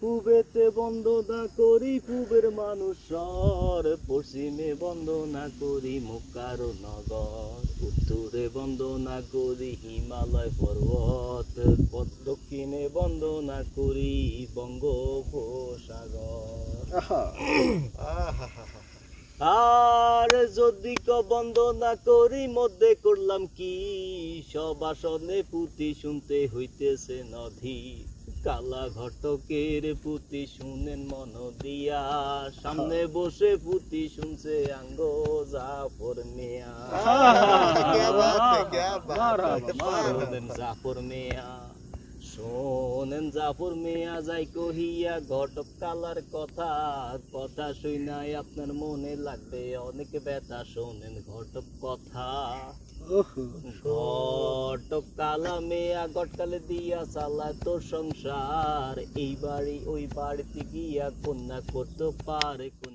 পূবেতে বন্দনা করি পূবের মানুষ স্বর পশ্চিমে বন্দনা করি মুকার নগর উত্তরে বন্দনা করি হিমালয় পর্বত দক্ষিণে বন্দনা করি বঙ্গোপসাগর। আর যদি বন্দনা করি মধ্যে করলাম কি সব আসনে পুতি শুনতে হইতেছে নদী কালা ঘটকের পুঁতি শুনেন মন দিয়া সামনে বসে পুঁতি শুনছে আঙ্গ জাফর মিয়া জাফর মিয়া জাফর মেয়া যাই কহিয়া ঘটক কালার কথা কথা শুনাই আপনার মনে লাগবে অনেক ব্যথা শোনেন ঘটক কথা। ঘটক কালা মেয়া গটকালে দিয়া চালায় তোর সংসার এই বাড়ি ওই বাড়িতে গিয়া কন্যা করতে পারে কোন